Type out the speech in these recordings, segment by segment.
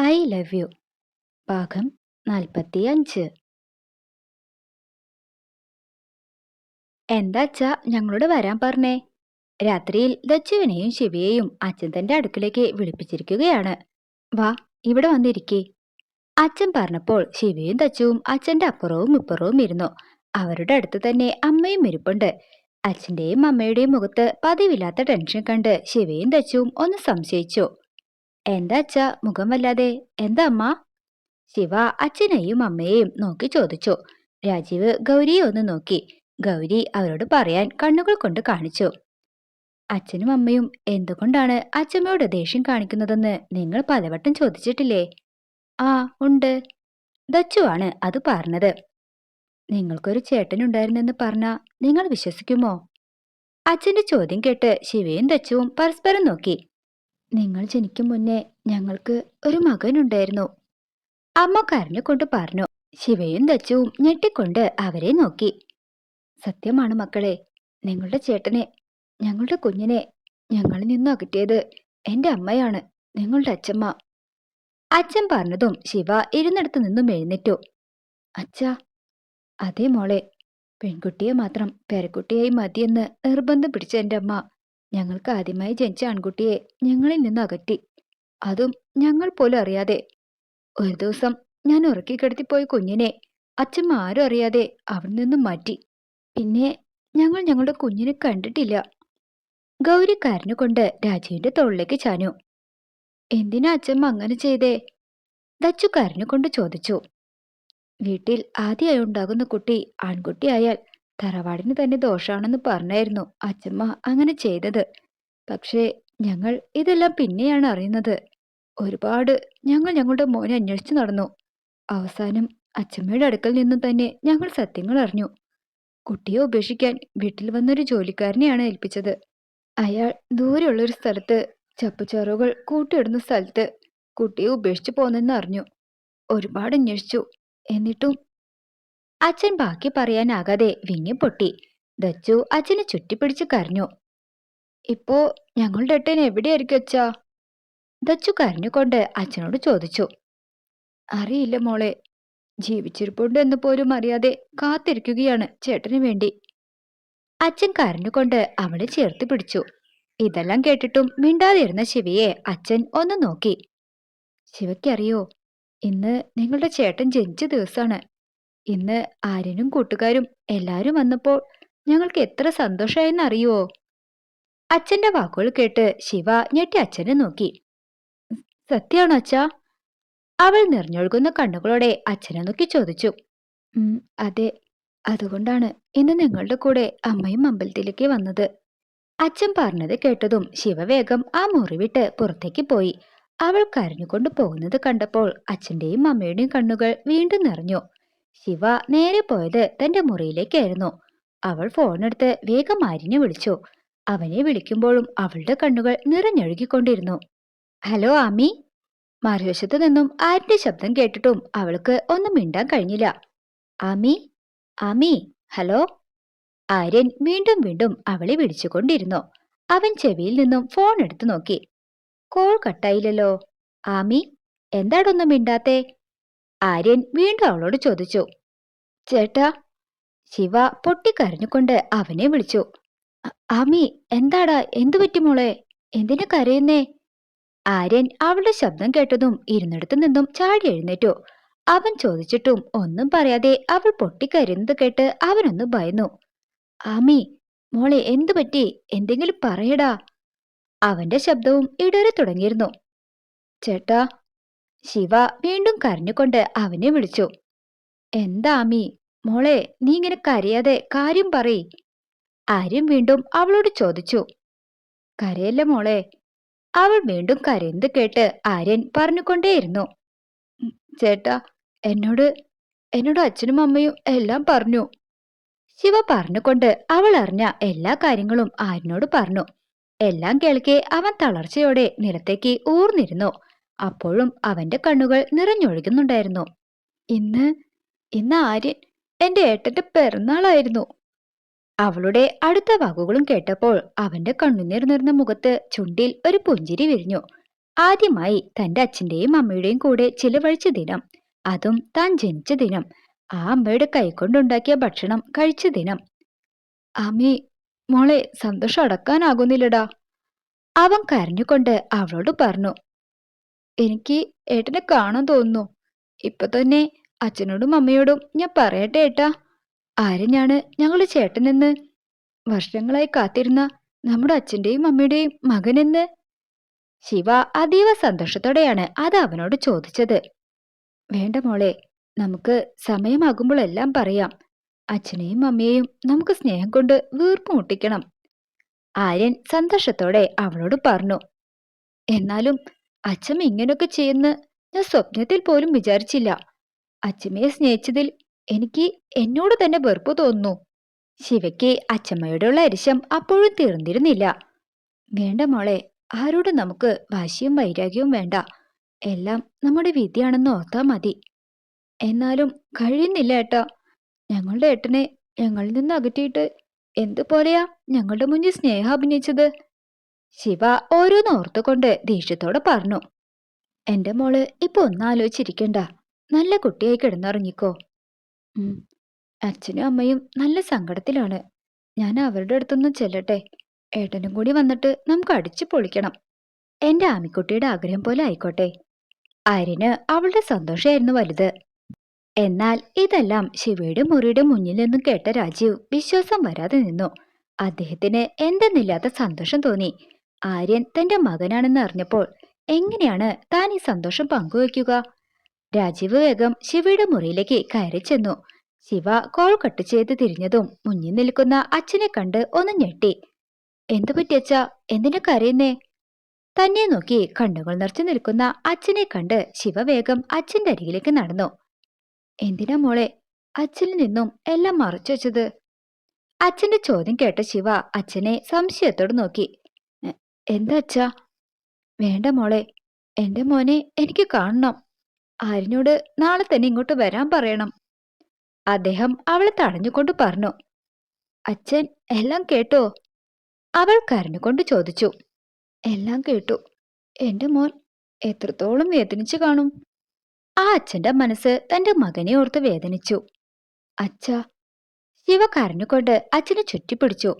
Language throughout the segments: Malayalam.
I love you. ഭാഗം നാൽപ്പത്തിയഞ്ച്. എന്താ അച്ഛാ ഞങ്ങളോട് വരാൻ പറഞ്ഞേ? രാത്രിയിൽ ദച്ചുവിനെയും ശിവയെയും അച്ഛൻ തന്റെ അടുക്കിലേക്ക് വിളിപ്പിച്ചിരിക്കുകയാണ്. വാ ഇവിടെ വന്നിരിക്കേ. അച്ഛൻ പറഞ്ഞപ്പോൾ ശിവയും ദച്ചുവും അച്ഛന്റെ അപ്പുറവും ഇപ്പുറവും ഇരുന്നു. അവരുടെ അടുത്ത് തന്നെ അമ്മയും ഇരിപ്പുണ്ട്. അച്ഛന്റെയും അമ്മയുടെയും മുഖത്ത് പതിവില്ലാത്ത ടെൻഷൻ കണ്ട് ശിവയും ദച്ചുവും ഒന്ന് സംശയിച്ചു. എന്താ അച്ഛ? മുഖം വല്ലാതെ. എന്താ അമ്മ? ശിവ അച്ഛനെയും അമ്മയെയും നോക്കി ചോദിച്ചു. രാജീവ് ഗൗരിയെ ഒന്ന് നോക്കി. ഗൗരി അവരോട് പറയാൻ കണ്ണുകൾ കൊണ്ട് കാണിച്ചു. അച്ഛനും അമ്മയും എന്തുകൊണ്ടാണ് അച്ഛമ്മയോട് ദേഷ്യം കാണിക്കുന്നതെന്ന് നിങ്ങൾ പലവട്ടം ചോദിച്ചിട്ടില്ലേ? ആ ഉണ്ട്. ദച്ചുവാണ് അത് പറഞ്ഞത്. നിങ്ങൾക്കൊരു ചേട്ടനുണ്ടായിരുന്നെന്ന് പറഞ്ഞ നിങ്ങൾ വിശ്വസിക്കുമോ? അച്ഛന്റെ ചോദ്യം കേട്ട് ശിവയും ദച്ചുവും പരസ്പരം നോക്കി. നിങ്ങൾ ജനിക്കും മുന്നേ ഞങ്ങൾക്ക് ഒരു മകനുണ്ടായിരുന്നു. അമ്മ കരഞ്ഞുകൊണ്ട് പറഞ്ഞു ശിവയും ദച്ചുവും ഞെട്ടിക്കൊണ്ട് അവരെ നോക്കി. സത്യമാണ് മക്കളെ നിങ്ങളുടെ ചേട്ടനെ ഞങ്ങളുടെ കുഞ്ഞിനെ ഞങ്ങളിൽ നിന്ന് അകറ്റിയത് എന്റെ അമ്മയാണ് നിങ്ങളുടെ അച്ഛമ്മ അച്ഛൻ പറഞ്ഞതും ശിവ ഇരുന്നിടത്തു നിന്നും എഴുന്നേറ്റു. അച്ഛാ അതേ മോളെ പെൺകുട്ടിയെ മാത്രം പേരക്കുട്ടിയായി മതിയെന്ന് നിർബന്ധം പിടിച്ച എന്റെ അമ്മ ഞങ്ങൾക്ക് ആദ്യമായി ജനിച്ച ആൺകുട്ടിയെ ഞങ്ങളിൽ നിന്ന് അകറ്റി. അതും ഞങ്ങൾ പോലും അറിയാതെ. ഒരു ദിവസം ഞാൻ ഉറക്കിക്കിടത്തിപ്പോയ കുഞ്ഞിനെ അച്ഛൻ ആരും അറിയാതെ അവിടെ നിന്നും മാറ്റി. പിന്നെ ഞങ്ങൾ ഞങ്ങളുടെ കുഞ്ഞിനെ കണ്ടിട്ടില്ല. ഗൗരി കരഞ്ഞുകൊണ്ട് രാജുവിന്റെ തോളിലേക്ക് ചാഞ്ഞു. എന്തിനാ അച്ഛമ്മ അങ്ങനെ ചെയ്തേ? ദച്ചു കരഞ്ഞുകൊണ്ട് ചോദിച്ചു. വീട്ടിൽ ആദ്യമായി ഉണ്ടാകുന്ന കുട്ടി ആൺകുട്ടിയായാൽ തറവാടിന് തന്നെ ദോഷമാണെന്ന് പറഞ്ഞായിരുന്നു അച്ഛമ്മ അങ്ങനെ ചെയ്തത്. പക്ഷേ ഞങ്ങൾ ഇതെല്ലാം പിന്നെയാണ് അറിയുന്നത്. ഒരുപാട് ഞങ്ങൾ ഞങ്ങളുടെ മോനെ അന്വേഷിച്ചു നടന്നു. അവസാനം അച്ഛമ്മയുടെ അടുക്കൽ നിന്നും തന്നെ ഞങ്ങൾ സത്യങ്ങൾ അറിഞ്ഞു. കുട്ടിയെ ഉപേക്ഷിക്കാൻ വീട്ടിൽ വന്നൊരു ജോലിക്കാരനെയാണ് ഏൽപ്പിച്ചത്. അയാൾ ദൂരെയുള്ളൊരു സ്ഥലത്ത് ചപ്പുചോറുകൾ കൂട്ടിയിടുന്ന സ്ഥലത്ത് കുട്ടിയെ ഉപേക്ഷിച്ചു പോന്നെന്ന് അറിഞ്ഞു. ഒരുപാട് അന്വേഷിച്ചു. എന്നിട്ടും അച്ഛൻ ബാക്കി പറയാനാകാതെ വിങ്ങി പൊട്ടി. ദച്ചു അച്ഛനെ ചുറ്റിപ്പിടിച്ച് കരഞ്ഞു. ഇപ്പോ ഞങ്ങളുടെ അട്ടൻ എവിടെയായിരിക്കും അച്ഛാ? ദച്ചു കരഞ്ഞുകൊണ്ട് അച്ഛനോട് ചോദിച്ചു. അറിയില്ല മോളെ. ജീവിച്ചിരിപ്പുണ്ട് എന്ന് പോലും അറിയാതെ കാത്തിരിക്കുകയാണ് ചേട്ടന് വേണ്ടി. അച്ഛൻ കരഞ്ഞുകൊണ്ട് അവളെ ചേർത്ത് പിടിച്ചു. ഇതെല്ലാം കേട്ടിട്ടും മിണ്ടാതിരുന്ന ശിവയെ അച്ഛൻ ഒന്ന് നോക്കി. ശിവയ്ക്കറിയോ? ഇന്ന് നിങ്ങളുടെ ചേട്ടൻ ജനിച്ച ദിവസമാണ് ഇന്ന് ആര്യനും കൂട്ടുകാരും എല്ലാരും വന്നപ്പോൾ ഞങ്ങൾക്ക് എത്ര സന്തോഷമായെന്ന് അറിയുവോ അച്ഛന്റെ വാക്കുകൾ കേട്ട് ശിവ ഞെട്ടി അച്ഛനെ നോക്കി. സത്യാണോ അച്ഛാ? അവൾ നിറഞ്ഞൊഴുകുന്ന കണ്ണുകളോടെ അച്ഛനെ നോക്കി ചോദിച്ചു. അതെ അതുകൊണ്ടാണ് ഇന്ന് നിങ്ങളുടെ കൂടെ അമ്മയും അമ്പലത്തിലേക്ക് വന്നത്. അച്ഛൻ പറഞ്ഞത് കേട്ടതും ശിവവേഗം ആ മുറി വിട്ട് പുറത്തേക്ക് പോയി. അവൾ കരഞ്ഞുകൊണ്ട് പോകുന്നത് കണ്ടപ്പോൾ അച്ഛന്റെയും അമ്മയുടെയും കണ്ണുകൾ വീണ്ടും നിറഞ്ഞു. ശിവ നേരെ പോയത് തന്റെ മുറിയിലേക്കായിരുന്നു. അവൾ ഫോണെടുത്ത് വേഗം ആര്യനെ വിളിച്ചു. അവനെ വിളിക്കുമ്പോഴും അവളുടെ കണ്ണുകൾ നിറഞ്ഞൊഴുകിക്കൊണ്ടിരുന്നു. ഹലോ ആമി. മറുവശത്തു നിന്നും ആര്യന്റെ ശബ്ദം കേട്ടിട്ടും അവൾക്ക് ഒന്നും മിണ്ടാൻ കഴിഞ്ഞില്ല. ആമി ആമി ഹലോ. ആര്യൻ വീണ്ടും വീണ്ടും അവളെ വിളിച്ചുകൊണ്ടിരുന്നു. അവൻ ചെവിയിൽ നിന്നും ഫോൺ എടുത്തു നോക്കി. കോൾ കട്ടായില്ലല്ലോ ആമി എന്താടൊന്നും മിണ്ടാത്തേ? ആര്യൻ വീണ്ടും അവളോട് ചോദിച്ചു ചേട്ടാ ശിവ പൊട്ടിക്കരഞ്ഞുകൊണ്ട് അവനെ വിളിച്ചു. "അ- ആമി എന്താടാ? എന്തു പറ്റി മോളെ? എന്തിനു കരയുന്നേ? ആര്യൻ അവളുടെ ശബ്ദം കേട്ടതും ഇരുന്നിടത്തു നിന്നും ചാടി എഴുന്നേറ്റു. അവൻ ചോദിച്ചിട്ടും ഒന്നും പറയാതെ അവൾ പൊട്ടിക്കരയുന്നത് കേട്ട് അവനൊന്ന് ഭയന്നു. ആമി മോളെ എന്തു പറ്റി? എന്തെങ്കിലും പറയടാ? അവന്റെ ശബ്ദവും ഇടറി തുടങ്ങിയിരുന്നു. ചേട്ടാ ശിവ വീണ്ടും കരഞ്ഞുകൊണ്ട് അവനെ വിളിച്ചു. എന്താ ആമി മോളെ നീ ഇങ്ങനെ കരയാതെ കാര്യം പറയ്. ആര്യം വീണ്ടും അവളോട് ചോദിച്ചു. കരയല്ല മോളെ? അവൾ വീണ്ടും കരയുന്നത് കേട്ട് ആര്യൻ പറഞ്ഞുകൊണ്ടേയിരുന്നു. "ഉം, ചേട്ടാ എന്നോട് എന്നോട് അച്ഛനും അമ്മയും എല്ലാം പറഞ്ഞു. ശിവ പറഞ്ഞുകൊണ്ട് അവൾ അറിഞ്ഞ എല്ലാ കാര്യങ്ങളും ആര്യനോട് പറഞ്ഞു. എല്ലാം കേൾക്കെ അവൻ തളർച്ചയോടെ നിലത്തേക്ക് ഊർന്നിരുന്നു. അപ്പോഴും അവന്റെ കണ്ണുകൾ നിറഞ്ഞൊഴുകുന്നുണ്ടായിരുന്നു. ഇന്ന് ഇന്ന് ആര്യൻ എന്റെ ഏട്ടന്റെ പിറന്നാളായിരുന്നു അവളുടെ അടുത്ത വാക്കുകളും കേട്ടപ്പോൾ അവന്റെ കണ്ണുനീർ നിറഞ്ഞ മുഖത്ത് ചുണ്ടിൽ ഒരു പുഞ്ചിരി വിരിഞ്ഞു. ആദ്യമായി തന്റെ അച്ഛന്റെയും അമ്മയുടെയും കൂടെ ചിലവഴിച്ച ദിനം അതും താൻ ജനിച്ച ദിനം ആ അമ്മയുടെ കൈകൊണ്ടുണ്ടാക്കിയ ഭക്ഷണം കഴിച്ച ദിനം. അമ്മി മോളെ സന്തോഷം അടക്കാനാകുന്നില്ലടാ. അവൻ കരഞ്ഞുകൊണ്ട് അവളോട് പറഞ്ഞു എനിക്ക് ഏട്ടനെ കാണാൻ തോന്നുന്നു. ഇപ്പൊ തന്നെ അച്ഛനോടും അമ്മയോടും ഞാൻ പറയട്ടെ ഏട്ടാ. ആരെയാണ് ഞങ്ങളുടെ ചേട്ടനെന്ന്? വർഷങ്ങളായി കാത്തിരുന്ന നമ്മുടെ അച്ഛന്റെയും അമ്മയുടെയും മകനെന്ന്? ശിവ അതീവ സന്തോഷത്തോടെയാണ് അത് അവനോട് ചോദിച്ചത്. വേണ്ട മോളെ നമുക്ക് സമയമാകുമ്പോഴെല്ലാം പറയാം. അച്ഛനെയും അമ്മയെയും നമുക്ക് സ്നേഹം കൊണ്ട് വീർപ്പുമുട്ടിക്കണം ആര്യൻ സന്തോഷത്തോടെ അവളോട് പറഞ്ഞു. എന്നാലും അച്ഛമ്മ ഇങ്ങനെയൊക്കെ ചെയ്യുന്ന ഞാൻ സ്വപ്നത്തിൽ പോലും വിചാരിച്ചില്ല. അച്ഛമ്മയെ സ്നേഹിച്ചതിൽ എനിക്ക് എന്നോട് തന്നെ വെറുപ്പ് തോന്നുന്നു. ശിവയ്ക്ക് അച്ഛമ്മയോടുള്ള അരിശം അപ്പോഴും തീർന്നിരുന്നില്ല. വേണ്ട മോളെ ആരോട് നമുക്ക് വാശിയും വൈരാഗ്യവും വേണ്ട. എല്ലാം നമ്മുടെ വിധിയാണെന്ന് ഓർത്താ മതി. എന്നാലും കഴിയുന്നില്ല ഏട്ടാ. ഞങ്ങളുടെ ഏട്ടനെ ഞങ്ങളിൽ നിന്ന് അകറ്റിയിട്ട് എന്തുപോലെയാ ഞങ്ങളുടെ മുന്നിൽ സ്നേഹം അഭിനയിച്ചത്? ശിവ ഓരോന്ന് ഓർത്തുകൊണ്ട് ദേഷ്യത്തോടെ പറഞ്ഞു. എന്റെ മോൾ ഇപ്പൊ ഒന്നാലോചിച്ചിരിക്കണ്ട നല്ല കുട്ടിയായി കിടന്നുറങ്ങിക്കോ. അച്ഛനും അമ്മയും നല്ല സങ്കടത്തിലാണ്. ഞാൻ അവരുടെ അടുത്തൊന്നും ചെല്ലട്ടെ. ഏട്ടനും കൂടി വന്നിട്ട് നമുക്ക് അടിച്ചു പൊളിക്കണം. എന്റെ ആമിക്കുട്ടിയുടെ ആഗ്രഹം പോലെ ആയിക്കോട്ടെ. ആര്യന് അവളുടെ സന്തോഷമായിരുന്നു വലുത്. എന്നാൽ ഇതെല്ലാം ശിവയുടെ മുറിയുടെ മുന്നിൽ നിന്നും കേട്ട രാജീവ് വിശ്വാസം വരാതെ നിന്നു. അദ്ദേഹത്തിന് എന്തെന്നില്ലാത്ത സന്തോഷം തോന്നി. ആര്യൻ തന്റെ മകനാണെന്ന് അറിഞ്ഞപ്പോൾ എങ്ങനെയാണ് താൻ ഈ സന്തോഷം പങ്കുവയ്ക്കുക? രാജീവ് വേഗം ശിവയുടെ മുറിയിലേക്ക് കയറി ചെന്നു. ശിവ കോൾ കട്ട് ചെയ്ത് തിരിഞ്ഞതും മുന്നിൽ നിൽക്കുന്ന അച്ഛനെ കണ്ട് ഒന്ന് ഞെട്ടി. എന്തു പറ്റിയച്ച എന്തിനാ കരയുന്നേ? തന്നെ നോക്കി കണ്ണുകൾ നിറച്ചു നിൽക്കുന്ന അച്ഛനെ കണ്ട് ശിവ വേഗം അച്ഛന്റെ അരികിലേക്ക് നടന്നു. എന്തിനാ മോളെ? അച്ഛനിൽ നിന്നും എല്ലാം മറച്ചു വെച്ചത്? അച്ഛന്റെ ചോദ്യം കേട്ട ശിവ അച്ഛനെ സംശയത്തോട് നോക്കി. "എ- എന്താ അച്ഛാ? വേണ്ട മോളെ എന്റെ മോനെ എനിക്ക് കാണണം. ആരിനോട് നാളെ തന്നെ ഇങ്ങോട്ട് വരാൻ പറയണം. അദ്ദേഹം അവളെ തടഞ്ഞുകൊണ്ട് പറഞ്ഞു. അച്ഛൻ എല്ലാം കേട്ടോ? അവൾ കരഞ്ഞുകൊണ്ട് ചോദിച്ചു. എല്ലാം കേട്ടു. എന്റെ മോൻ എത്രത്തോളം വേദനിച്ചു കാണും. ആ അച്ഛന്റെ മനസ്സ് തന്റെ മകനെ ഓർത്ത് വേദനിച്ചു. അച്ഛ ശിവ കരഞ്ഞുകൊണ്ട് അച്ഛനെ ചുറ്റിപ്പിടിച്ചു.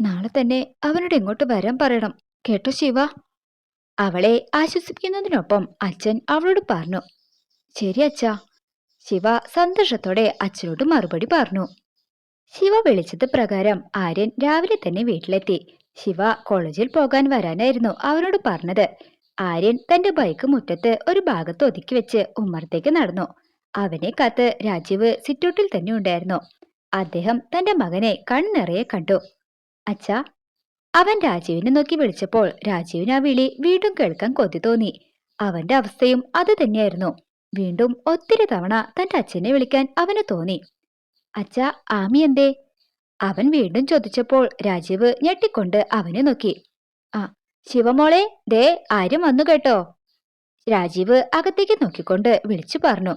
നാളെ തന്നെ അവനോട് ഇങ്ങോട്ട് വരാൻ പറയണം. കേട്ടോ ശിവ? അവളെ ആശ്വസിപ്പിക്കുന്നതിനൊപ്പം അച്ഛൻ അവളോട് പറഞ്ഞു. ശരി അച്ഛാ. ശിവ സന്തോഷത്തോടെ അച്ഛനോട് മറുപടി പറഞ്ഞു. ശിവ വിളിച്ചത് പ്രകാരം ആര്യൻ രാവിലെ തന്നെ വീട്ടിലെത്തി. ശിവ കോളേജിൽ പോകാൻ വരാനായിരുന്നു അവനോട് പറഞ്ഞത്. ആര്യൻ തന്റെ ബൈക്ക് മുറ്റത്ത് ഒരു ഭാഗത്ത് ഒതുക്കി വെച്ച് ഉമ്മറത്തേക്ക് നടന്നു. അവനെ കാത്ത് രാജീവ് സിറ്റൗട്ടിൽ തന്നെ ഉണ്ടായിരുന്നു. അദ്ദേഹം തന്റെ മകനെ കണ്ണിറയെ കണ്ടു. അച്ഛാ അവൻ രാജീവിനെ നോക്കി വിളിച്ചപ്പോൾ രാജീവിന് ആ വിളി വീണ്ടും കേൾക്കാൻ കൊതി തോന്നി. അവന്റെ അവസ്ഥയും അത് തന്നെയായിരുന്നു. വീണ്ടും ഒത്തിരി തവണ തന്റെ അച്ഛനെ വിളിക്കാൻ അവന് തോന്നി. അച്ഛാ ആമി എന്തേ? അവൻ വീണ്ടും ചോദിച്ചപ്പോൾ രാജീവ് ഞെട്ടിക്കൊണ്ട് അവനെ നോക്കി. ആ ശിവമോളെ ദേ ആരും വന്നു കേട്ടോ. രാജീവ് അകത്തേക്ക് നോക്കിക്കൊണ്ട് വിളിച്ചു പറഞ്ഞു.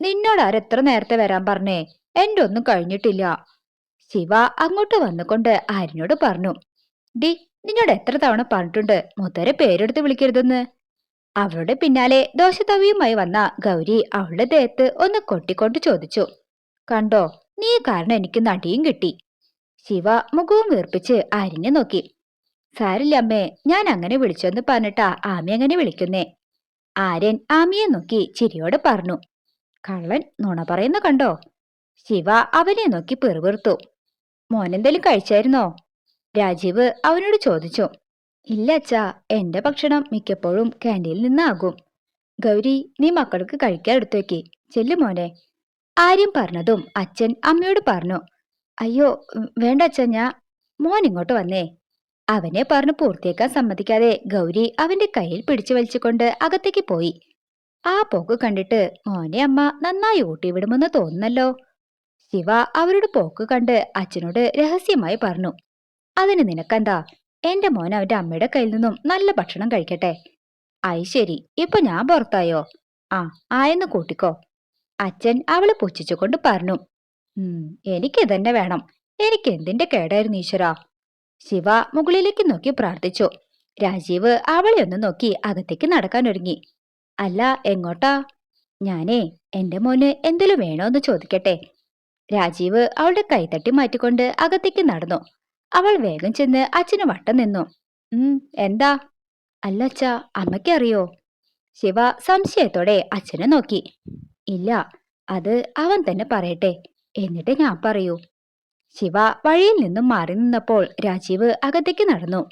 നിന്നോട് ആരെത്ര നേരത്തെ വരാൻ പറഞ്ഞേ? എന്റെ ഒന്നും കഴിഞ്ഞിട്ടില്ല. ശിവ അങ്ങോട്ട് വന്നുകൊണ്ട് ആര്യനോട് പറഞ്ഞു ഡി നിന്നോട് എത്ര തവണ പറഞ്ഞിട്ടുണ്ട്? മുത്തരെ പേരെടുത്ത് വിളിക്കരുതെന്ന്. അവളുടെ പിന്നാലെ ദോശതവിയുമായി വന്ന ഗൗരി അവളുടെ ദേഹത്ത് ഒന്ന് കൊട്ടിക്കൊണ്ട് ചോദിച്ചു കണ്ടോ നീ കാരണം എനിക്ക് നടിയും കിട്ടി. ശിവ മുഖവും വീർപ്പിച്ച് ആര്യനെ നോക്കി സാരില്ല അമ്മേ ഞാൻ അങ്ങനെ വിളിച്ചെന്ന് പറഞ്ഞിട്ടാ ആമി അങ്ങനെ വിളിക്കുന്നേ. ആര്യൻ ആമിയെ നോക്കി ചിരിയോടെ പറഞ്ഞു കള്ളൻ നുണ പറയുന്ന കണ്ടോ? ശിവ അവനെ നോക്കി പിറുപിറുത്തു മോനെന്തേലും കഴിച്ചായിരുന്നോ? രാജീവ് അവനോട് ചോദിച്ചു. ഇല്ല അച്ഛാ എന്റെ ഭക്ഷണം മിക്കപ്പോഴും ക്യാന്റീനിൽ നിന്നാകും. ഗൗരി നീ മക്കൾക്ക് കഴിക്കാൻ എടുത്തേക്ക് ചെല്ലു മോനെ. ആര്യം പറഞ്ഞതും അച്ഛൻ അമ്മയോട് പറഞ്ഞു. അയ്യോ വേണ്ട അച്ഛ ഞാൻ മോൻ ഇങ്ങോട്ട് വന്നേ. അവനെ പറഞ്ഞു പൂർത്തിയാക്കാൻ സമ്മതിക്കാതെ ഗൗരി അവന്റെ കയ്യിൽ പിടിച്ചു വലിച്ചുകൊണ്ട് അകത്തേക്ക് പോയി. ആ പോക്ക് കണ്ടിട്ട് മോനെ അമ്മ നന്നായി ഊട്ടി വിടുമെന്ന് തോന്നുന്നല്ലോ. ശിവ അവരുടെ പോക്ക് കണ്ട് അച്ഛനോട് രഹസ്യമായി പറഞ്ഞു. അതിന് നിനക്കെന്താ? എന്റെ മോൻ അവന്റെ അമ്മയുടെ കയ്യിൽ നിന്നും നല്ല ഭക്ഷണം കഴിക്കട്ടെ. ഐ ശരി. ഇപ്പൊ ഞാൻ പുറത്തായോ? ആ ആയെന്ന് കൂട്ടിക്കോ. അച്ഛൻ അവളെ പുച്ഛിച്ചുകൊണ്ട് പറഞ്ഞു. ഉം എനിക്ക് ഇതന്നെ വേണം. എനിക്ക് എന്തിന്റെ കേടായിരുന്നു ഈശ്വര? ശിവ മുകളിലേക്ക് നോക്കി പ്രാർത്ഥിച്ചു. രാജീവ് അവളെ ഒന്ന് നോക്കി അകത്തേക്ക് നടക്കാൻ ഒരുങ്ങി. അല്ല എങ്ങോട്ടാ? ഞാനേ എന്റെ മോന് എന്തെങ്കിലും വേണോ എന്ന് ചോദിക്കട്ടെ. രാജീവ് അവളുടെ കൈത്തട്ടി മാറ്റിക്കൊണ്ട് അകത്തേക്ക് നടന്നു. അവൾ വേഗം ചെന്ന് അച്ഛന് വട്ടം നിന്നു. ഉം എന്താ? അല്ല അച്ഛ അമ്മയ്ക്കറിയോ ശിവ സംശയത്തോടെ അച്ഛനെ നോക്കി. ഇല്ല അത് അവൻ തന്നെ പറയട്ടെ എന്നിട്ട് ഞാൻ പറയൂ. ശിവ വഴിയിൽ നിന്നും മാറി നിന്നപ്പോൾ രാജീവ് അകത്തേക്ക് നടന്നു.